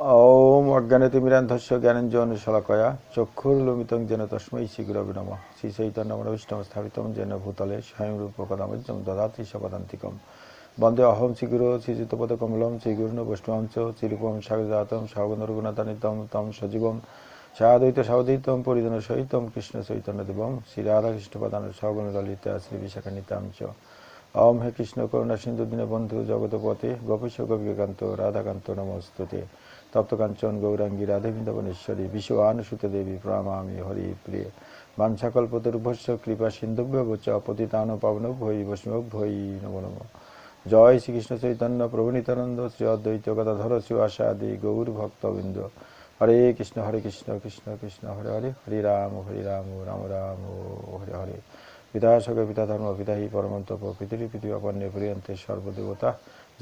ওম অজ্ঞানে তিমিরান্ধস্য জ্ঞানঞ্জন শলাকয়া চক্ষুর্লুমিতং যেন তস্मै শ্রীগুরবে নমঃ শ্রী চৈতন্য মনোবিষ্ণম স্থাপিতম যেন ভূতলে স্বয়ং রূপ কদামজ্জম দদাতি সপদান্তিকম বন্দে অহম শ্রীগুরু শ্রীযুতপদ কমলম শ্রীগুরুণ বৈষ্ণবম চ শ্রীরূপম সাগজাতম সাগন রঘুনাথানিতম তম সজীবম সাদ্বৈত সাবধীতম পরিজন সহিতম কৃষ্ণ চৈতন্য দেবম শ্রী রাধাকৃষ্ণ প্রধান সগণ ললিতা শ্রী বিশাখা নিতাম চ। ওম হে কৃষ্ণ করুণা সিন্ধু দিনে বন্ধু জগতপতে গোপীশ গোপীকান্ত রাধাকান্ত নমস্তুতে। তপ্তকাঞ্চন গৌরাঙ্গী রাধে বৃন্দাবনেশ্বরী বিশ্ব আনুসুত দেবী, প্রণামামি, হরি, প্রিয়। বাঞ্ছাকল্পতরুভস্য, কৃপা সিন্ধুভ্য চ পতিতান পাবন ভৈ বৈষ্ণব ভৈ নম নম। জয় শ্রীকৃষ্ণ চৈতন্য, প্রভু নিত্যানন্দ, শ্রী অদ্বৈত গদাধর, শ্রী আদি গৌর ভক্তবৃন্দ। হরে কৃষ্ণ হরে কৃষ্ণ কৃষ্ণ কৃষ্ণ, হরে হরে, হরি রাম হরি রাম রাম রাম, হরে হরে। পিতা সগ পিতা ধর্ম পিতা হি পরমন্তপ পৃথিবী অপর্ণে প্রিয়ন্তে সর্বদেবতা।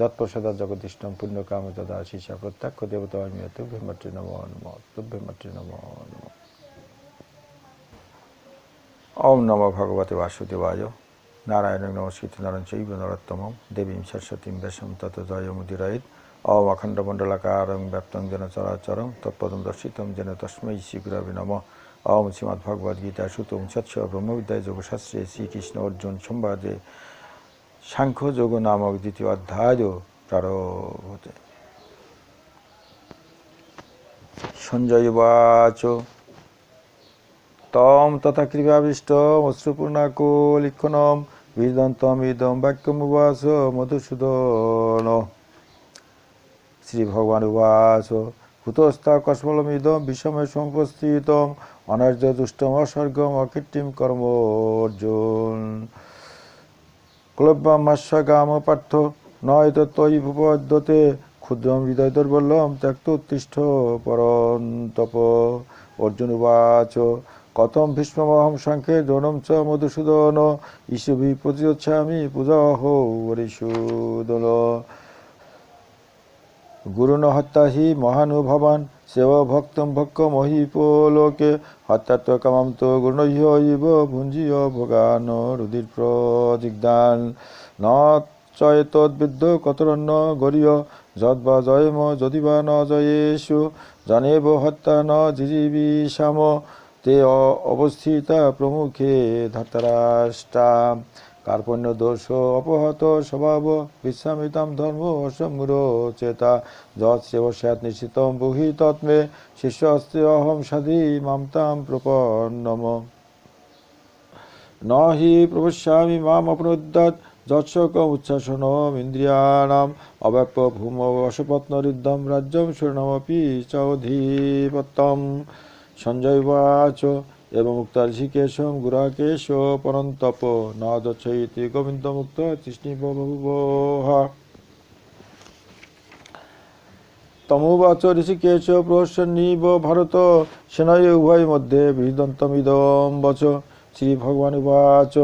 যৎপ্রসাদা জগদিষ্টম পুণ্যকাম তদা শিষা প্রত্যক্ষ দেবতা অমিয় তুভ্যে মাতৃ নম নম তুভ্যে নম নম ওম নম ভগবতে বাসুদেবায় নারায়ণ নমস্কৃত নারায়ণ চৈব নরোত্তম দেবীম সরস্বতীম বেশম তত জয় মুদিরায়িত ওম অখণ্ডমণ্ডলাকারং ব্যপ্তং যেন চরাচরং তৎপদম দর্শিতম যেন তস্मै শ্রীগুরবে নম ওম শ্রীমদ্ ভগবদ গীতা সুতম সৎস ব্রহ্মবিদ্যায় যোগশাস্ত্রে শ্রীকৃষ্ণ অর্জুন সম্বাদে সাংখ্য যোগ নামক দ্বিতীয় অধ্যায় প্রারভতে সঞ্জয় বাচ। তম তথা কৃপাবিষ্ট অশ্রুপূর্ণাকোলিক্ষণম বিদন্তম ইদম বাক্যমুবাস মধুসূদন। শ্রী ভগবান উবাস কুতস্থা কসমলমিদম বিষমে সম্পস্থিতম। অনার্য দুষ্টম অসর্গম অকৃত্রিম কর্ম অর্জুন। ক্লব্যামাস্যাগাম পার্থ নয় তৈ ভূপদ্যতে ক্ষুদ্রম হৃদয় দুর্বলম ত্যক্ত উত্তিষ্ঠ পরন্তপ। অর্জুন উবাচ, কতম ভীষ্মহম সংখ্যে দ্রোণম চ মধুসূদন ইসুভি প্রতিচ্ছামি পূজা হো হরিসূদন গুরুণ হত্যা হি মহানুভবান, সেব ভক্তম ভক্ক মহিপলোকে হত্যাত্ম কামাম তো গুণহ্য ইব ভুঞ্জীয় ভোগান রুধির প্রদিগ্দান ন চয়েতদ্বিদ্ধ কতরণ্য গরীয় যদ্বা জয়ম যদিবা ন জয়েষু, জানেব হত্যা ন জিজীবিষাম তে অবস্থিতা প্রমুখে ধর্তরাষ্ট্রা। কার্পণ্য দোষ অপহত স্বভাব বিশ্বামিতাম ধর্ম অসমূর চেতা। যৎ সেব স্যাৎ নিশ্চিতম বহি তৎমে শিষ্য অস্তে অহম সাধি মামতাম প্রপন্নম। ন হি প্রবশ্যামি মাম অপনুদ্যাত যৎসকম উচ্ছ্বাসনম ইন্দ্রিয়াণাম অব্যাপ্য ভূম অশপত্নরিদ্ধম রাজ্যম শূর্ণমপি চৌধীপত্যম সঞ্জয় বাচ এবং মুক্ত ঋষিকেশম, গুরাকেশ পরন্তপ ন দচ্ছইতি গোবিন্দ মুক্ত তৃষ্ণি বহুহ তমুবাচ ঋষিকেশ প্রহসন্নিব ভারত, সেনয় উভয় মধ্যে বৃহদন্তমিদম বচ। শ্রী ভগবান উবাচ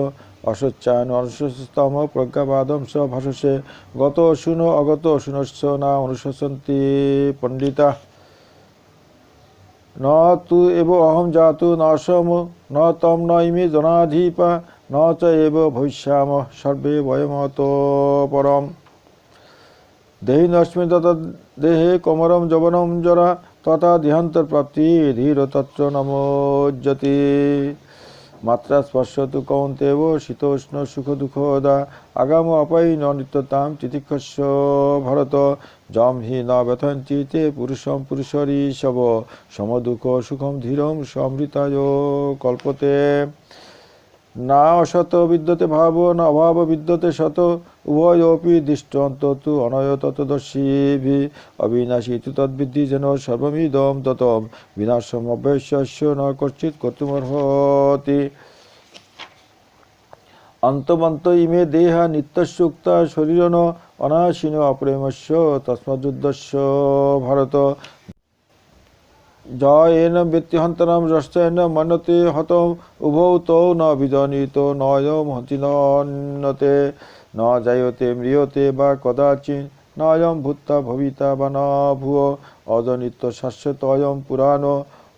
অসচ্চান অনশস্তম প্রজ্ঞাবাদম স ভাষসে গত শুন, অগত শুনস্য না অনুশাসন্তি পণ্ডিতা। ন তু এব অহম জাতু ন সম, ন তম ন ইমে জনাধিপা, ন চ এব ভবিষ্যাম সর্বে বয়মত পরম। দেহি নস্মি তত দেহে কমরম যবনম জরা, তথা দেহান্তর প্রাপ্তি ধীর তত্র নমোজ্জতি মাত্রা স্পর্শ তু কৌন্তেব, শীতোষ্ণ সুখ দুঃখদা আগাম অপাই নিত্যতাম তিতিক্ষস্য ভরত। জম হি ন ব্যথন্তি তে পুরুষম পুরুষরী শব সমদুঃখ সুখম ধীরম সমৃতায় কল্পতে। না অসত বিদ্যতে ভাব, না অভাব বিদ্যতে শত উভয়োপি দৃষ্টন্ত তু অনয় তত্ত্বদর্শীভি অবিনাশী তু তদ্বিদ্ধি যেন সর্বমিদম ততম। বিনাশম অভ্যস্য ন কর্চিৎ কর্তুমর্হতি। অন্তমন্ত ইমে দেহা নিত্যসুক্তা শরীরন অনাশীন অপ্রেমস্য তস্মযুদ্ধস্য ভারত। জয়েন ব্যক্তিহন্তরম রস্তেন মন্যতে হতম উভৌ তৌ ন বিজনিত নয়ম হন্তি নন্যতে ন জায়তে ম্রিয়তে বা কদাচিন নয়ম ভূত্তা ভবিতা বা ন ভুয় অজনিত্য শাশ্বত অয়ম পুরাণ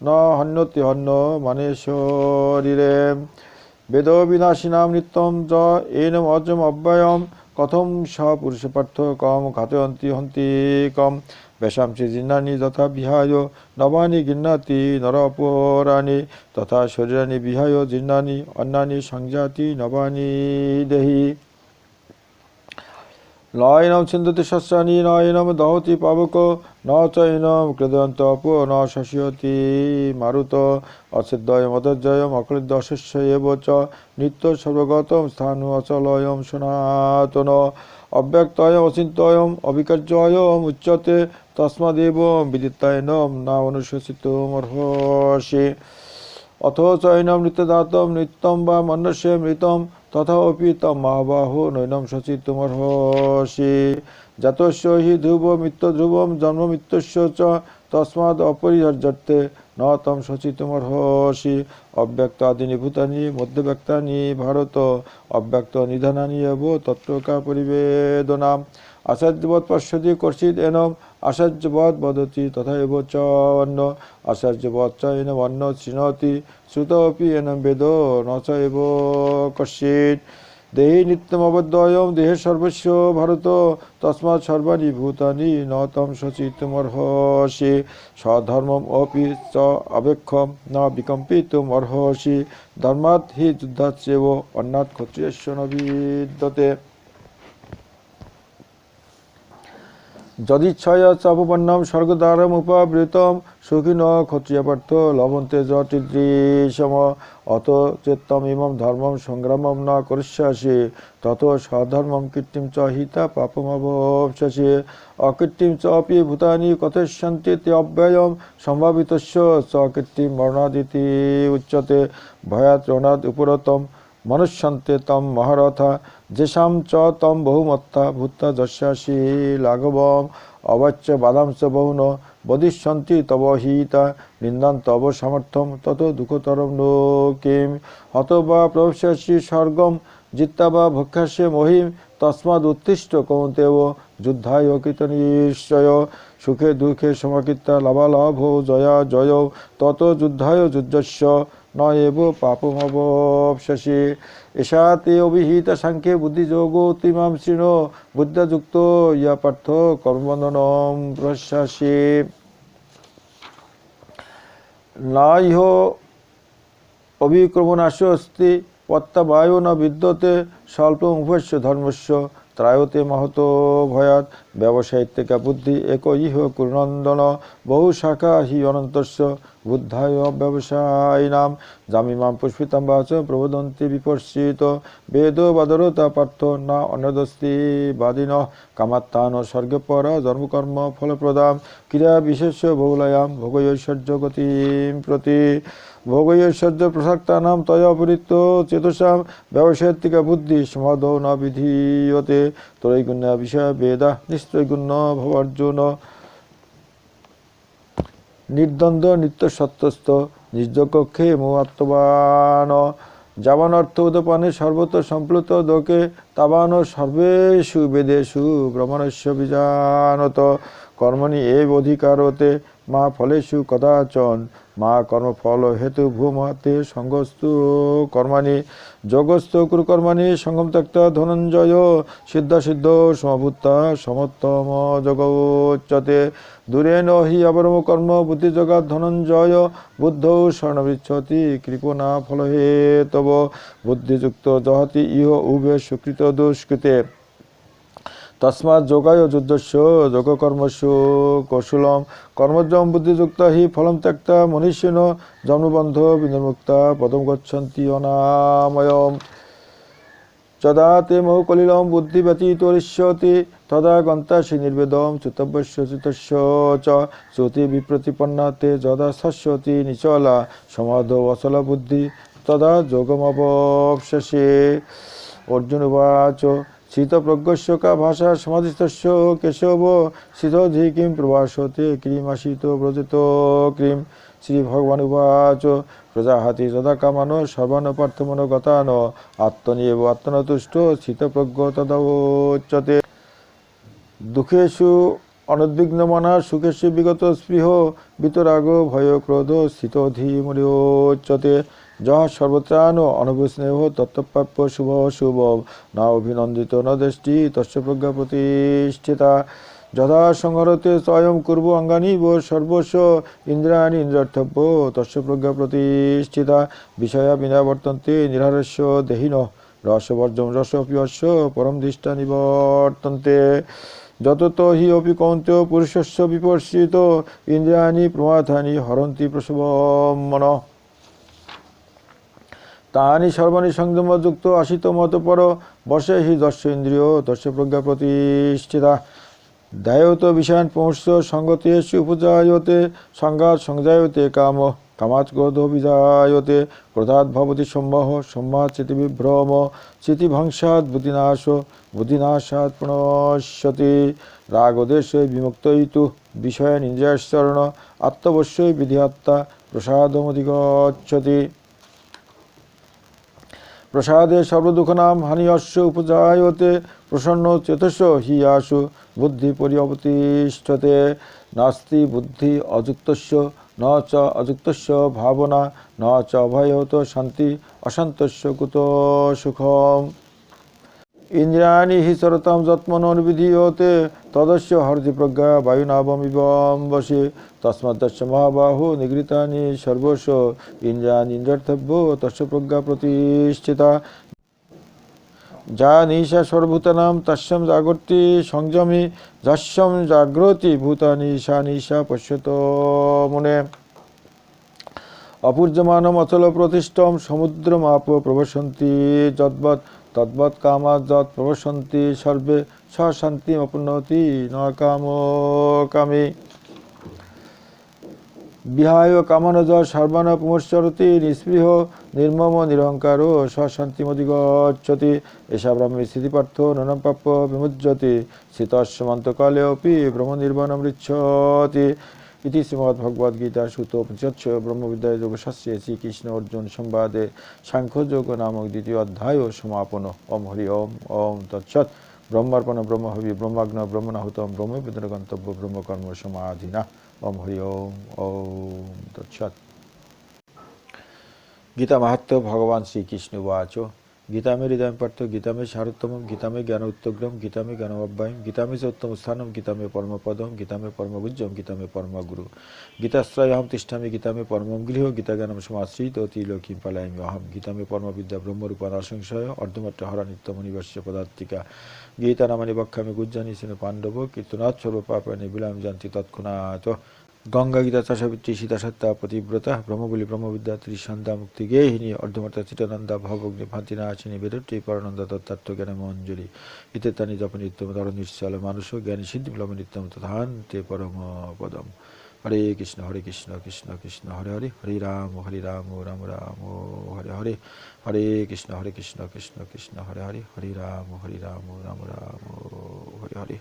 ন হন্যতি হন্য মানে শরীরে। বেদ বিনাশিনাম নিত্যম য এনম অজম অব্যয়ম কথম স পুরুষ পার্থ কম ঘাতয়ন্তি হন্তি কম। বেশাংসি জিন্নানি যথা বিহায় নবানি গিন্নাতি নরপরাণি তথা শরীরানি বিহায় জিন্নানি অন্যানি সংজাতি নবানি দেহি। নয়নম ছিন্দতি শস্যানি নয়নম দহতি পাবক, ন চৈনম ক্রদন্ত অপ, ন শশিয়তি মারুত অচ্ছেদ্বয়ম অদর্জয়ম অকলিদ্য অশস্য এব চ, নিত্য সর্বগতম স্থানু অচলয়ম সনাতন, অব্যক্তয়ম অচিন্তয়ম, অবিকার্যয়ম উচ্যতে তস্মাদেব বিদিতায়নম না অনুশোচিতমর্হসি অথ চৈনম নিত্যদাতম, নিত্যম বা মনুষ্য মৃতম তথাপি তম মহাবাহো নৈনম শচিতুমর্হসি জাতস্য হি ধ্রুব মিত্র ধ্রুবম জন্ম মিত্রস্য তস্মাদ অপরিহার্যর্থে ন তম শচিতুমর্হসি অব্যক্ত আদি নিভূতানি, মধ্যব্যক্তানি, ভারত। অব্যক্ত নিধানানি এব তত্ত্বকা পরিবেদনাম আচার্যবৎ পশ্যতি কর্ষিত এনম আচার্যবৎ বদতি তথা এব চ অন্য আচার্যবৎ চ এনম অন্য শৃণোতি শ্রুতপি এনম বেদ ন চ এব কশ্চিৎ। দেহি নিত্যমবদ্বয়ম দেহে সর্বস্ব ভারত, তস্মাৎ সর্বাণি ভূতানি ন তম শচিতুমর্হসি স্বধর্মম অপি চ অবেক্ষম ন বিকম্পিতুমর্হসি। ধর্মাৎ হি যুদ্ধাচ্ছেব অন্যাৎ ক্ষত্রিয়স্য ন যদিচ্ছয়া চাপপন্নম স্বর্গদ্বারম উপাবৃতম সুখিন ক্ষত্রিয়পার্থ লভন্তে জটিদৃশম অত চেত্তম ইমম ধর্মম সংগ্রামম ন করিষ্যাসি। তত স্বধর্মম কীর্তিম চ হিতা পাপমবশ্যসি অকীর্তিম চ অপি ভূতানি কথয়িষ্যন্তি তে অব্যয়ম সম্ভাবিতস্য। চ কীর্তিম মরণাদিতি উচ্যতে ভয়াৎ রণাদ উপরতম। মনুষ্যন্তে তম মহারথা যেষাম চ তম বহুমত্তা ভূতা যস্যাসি লাঘবম অবাচ্য বাদাংশ বহুন বদিষ্যন্তি তব হিতা, নিন্দান তব সামর্থ্যম, তত দুঃখতরম নো কিম। হত বা প্রবেশাসি স্বর্গম, জিত্তা বা ভক্ষাস্য মহিম তস্মাদ উত্তিষ্ট কৌন্তেব যুদ্ধায় কৃত নিশ্চয়, সুখে দুঃখে সমাকৃতা লাভালাভ জয়া জয় তত যুদ্ধায় যুদ্ধস্য ন এব পাপমবশ্যসি এষা তে অভিহিত সাংখ্যে বুদ্ধিযোগতিমাম শৃণ বুদ্ধাযুক্ত ইয়া পার্থ কর্মবন্ধনম প্রশ্বাসে না ইহ অভিক্রমণাস্য অস্তি পত্তাবায়ু ন বিদ্যতে স্বল্প উভস্য ধর্মস্য ত্রায়তে মহত ভয়াত ব্যবসায়িত্বিকা বুদ্ধি এক ইহ কুরনন্দন, বহু শাখা হি অনন্তস্য বুদ্ধায় ব্যবসায়িনাম জামিমাম পুষ্পিতাম বাচ প্রবোদন্তি বিপর্ষিত বেদ বাদরতা পার্থ না অন্যদস্তি বাদিন। কামাত্তান স্বর্গপর জন্মকর্ম ফলপ্রদাম ক্রিয়া বিশেষ বহুলায়াম ভোগৈশ্বর্য গতিম প্রতি। ভোগৈশ্বর্য প্রসক্তানাম তয়া অপরিত্য চেতসাম ব্যবসায়িকা বুদ্ধি সমাধৌ ন বিধীয়তে ত্রৈগুণ্য বিষয় বেদা নিশ্চৈগুণ্য ভবার্জুন। নির্দ্বন্দ্ব নিত্য সত্যস্থ নির্যকক্ষে মহাত্মবান যাবান অর্থ উদপানে সর্বত সম্প্লুত দোকে তাবান সর্বেষু বেদেষু ব্রহ্মণস্য বিজানত। কর্মণি এব অধিকারতে মা ফলেষু কদাচন, মা কর্মফল হেতু ভূমতে সঙ্গস্তু কর্মাণি যোগস্থ কুরকর্মাণি, সঙ্গম ত্যক্ত ধনঞ্জয়, সিদ্ধ সিদ্ধ সমভূতা সমত্তম জগোচ্যতে দূরেন হি অবরম কর্ম বুদ্ধিযোগাৎ ধনঞ্জয়, বুদ্ধ স্বর্ণবিচ্ছতি কৃপণা ফল হে তব। বুদ্ধিযুক্ত জহতি ইহ উভে সুকৃত দুষ্কৃতে। তস্মাৎ যোগায় যুদ্ধস্য, যোগকর্মস্য কৌশলম। কর্মজম বুদ্ধিযুক্ত হি ফলম ত্যক্তা মনীষিণ জন্মবন্ধ বিনির্মুক্তা পদম গচ্ছন্তি অনাময়ম। যদা তে মহু কলিলম বুদ্ধি ব্যতীতরিষ্যতি তদা গন্তাসি নির্বেদম চুতব্যস্য চিতস্য চ। শ্রুতি বিপ্রতিপন্না তে যদা শস্যতি নিচলা সমাধ অচল বুদ্ধি, তদা যোগমবশ্যসে অর্জুন উবাচ শীতপ্রজ্ঞস্য কা ভাষা সমাধিস্থস্য কেশব শীতধি কিম প্রভাসতে ক্রিমাসিত ব্রজিত ক্রিম। শ্রী ভগবান উবাচ প্রজাহাতি যদা কামানো সর্বান পার্থমন গতান আত্মনিয়েব আত্মনতুষ্ট শীতপ্রজ্ঞ তদোচ্যতে দুঃখেষু অনুদ্বিগ্নমনা সুখেষু বিগত স্পৃহ বিতরাগ ভয় ক্রোধ স্থিতধীমুচ্যতে যহ সর্বত্রাণ অনুভূস্নেহ তত্ত্বপ্রাপ্য শুভ শুভ না অভিনন্দিত, ন দৃষ্টি, তস্য প্রজ্ঞা প্রতিষ্ঠিতা। যথা সংহরতে স্বয়ং কুর্ব অঙ্গানি ব সর্বস্ব ইন্দ্রাণী ইন্দ্রার্থব্য, তস্য প্রজ্ঞা প্রতিষ্ঠিতা। বিষয়া বিনা বর্তন্তে নিরারস্য দেহিন, রসবর্জম রস পিয়স্য পরম দৃষ্টা নিবর্তন্তে। যতত হি অপি কৌন্তেয় পুরুষস্য বিপর্ষিত, ইন্দ্রিয়াণি প্রমাথানি হরন্তি প্রসবম মন। তাহানি সর্বাণী সংযমযুক্ত আসিত মতপর বসে হি দর্শ ইন্দ্রিয় দর্শ প্রজ্ঞা প্রতিষ্ঠিতা। দায়ত বিষয়ান পুংস সঙ্গতেষু উপজায়তে, সংঘাত সংজায়তে কাম কামাত ক্রোধ বিজায়তে ক্রোধাৎ ভবতি সম্মোহ সম্মাত চিতি বিভ্রম, চিতি ভংসাৎ বুদ্ধিনাশ বুদ্ধিনাশাৎ প্রণশ্যতি। রাগদেশে বিমুক্তইতু বিষয়ান ইন্দ্রিয়াশ্চরণ, আত্মবশ্যই বিধিহত্তা প্রসাদমধিগচ্ছতি। প্রসাদে সর্বদুঃখনাম হানিয়স্য উপজায়তে প্রসন্ন চেতস্য হি আসু বুদ্ধি পরিবতিষ্ঠতে নাস্তি বুদ্ধি অযুক্তস্য, ন চ অযুক্তস্য ভাবনা, ন চ অভয়ত শান্তি, অশান্তস্য কুত সুখম। ইন্দ্রিয়াণি হি সরতাম যৎমনোর্বিধীয়তে তদস্য হরতি প্রজ্ঞা বায়ুনাবমিবম বসে। তস্মাদস্য মহাবাহু নিগৃতানি সর্বস্ব, ইন্দ্রিয়াণি ইন্দ্রার্থব্য তস্য প্রজ্ঞা প্রতিষ্ঠিতা। যা নিশা সর্বভূতানাম তস্যম জাগর্তি সংযমী, যস্যম জাগ্রতি ভূতানি সা নিশা পশ্যত মুনে। অপূর্যমানম অচল প্রতিষ্ঠম সমুদ্রমাপ প্রবসন্তি, যদ্বৎ তদ্বৎ কামা যৎ প্রবসন্তি, সর্বে স শান্তি অপনতি ন কাম। কামে বিহায় কামানজ সর্বান পুমশ্চরতি, নিঃস্পৃহ নির্মম নিরহংকার সশান্তিমধিগচ্ছতি। এষা ব্রহ্মে স্থিতিপার্থ ননম প্রাপ্য বিমুজ্যতি শীতস্যমন্তকালে অপি ব্রহ্মনির্বাণমৃচ্ছতি ইতি শ্রীমদ্ভগবদ্গীতা সুত পঞ্চচ্ছ ব্রহ্মবিদ্যায় যোগশাস্ত্রে শ্রীকৃষ্ণ অর্জুন সংবাদে সাংখ্যযোগ নামক দ্বিতীয় অধ্যায় ও সমাপন। ওম হরি ওম ওম তৎসৎ। ব্রহ্মার্পণ ব্রহ্মহবি ব্রহ্মাগ্ন ব্রহ্মণাহুতম ব্রহ্মবিদ্র গন্তব্য ব্রহ্মকর্ম সমাধিনা। ওম হরি ওম ওম তৎসৎ। গীতা মাহাত্ম ভগবান শ্রীকৃষ্ণ বাচ গীতামে হৃদয় পার্থ গীতামে সারোত্তম গীতামে জ্ঞান উত্তগ্রম গীতামে জ্ঞান অব্যায়ম গীতামে চ উত্তম স্থানম গীতামে পরমপদম, গীতামে পরমগুজ্জম গীতামে পরমগুরু। গীতাশ্রয় অহম তিষ্ঠামি, গীতামে পরমম গৃহ গীতা জ্ঞানম সমাশ্রিত ত্রিলোকীম পালায়ামি অহম গীতামে পরমবিদ্যা ব্রহ্মরূপা নরসংশয় অর্ধমাত্র হরা নিত্য মনিবর্ষ পদার্থিকা। গীতা নামানি বক্ষামি গুজ্জানি সেন পাণ্ডব কীর্তনাথ সর্বপাপানি বিলাম জানতি তৎক্ষণাৎ। গঙ্গা গীতা চাষাবিত্রী সীতা সত্তা পতিব্রতা, ব্রহ্মবলী ব্রহ্মবিদ্যা ত্রিসন্ধ্যা মুক্তি গেহিনী অর্ধমাতা চিতানন্দা ভবগ্নি ভান্তিনাশিনী বেদত্রী পরানন্দা তত্ত্বার্থ জ্ঞান মঞ্জুরি ইত্যানি জপ নিত্যম ধর নিশ্চল মানুষ, জ্ঞানী সিদ্ধি বিলম্ব নিত্যম তথান তে পরম পদম। হরে কৃষ্ণ হরে কৃষ্ণ কৃষ্ণ কৃষ্ণ, হরে হরে হরে রাম হরে রাম রাম রাম, হরে হরে। হরে কৃষ্ণ হরে কৃষ্ণ কৃষ্ণ কৃষ্ণ, হরে হরে হরে রাম হরে রাম রাম রাম, হরে হরে।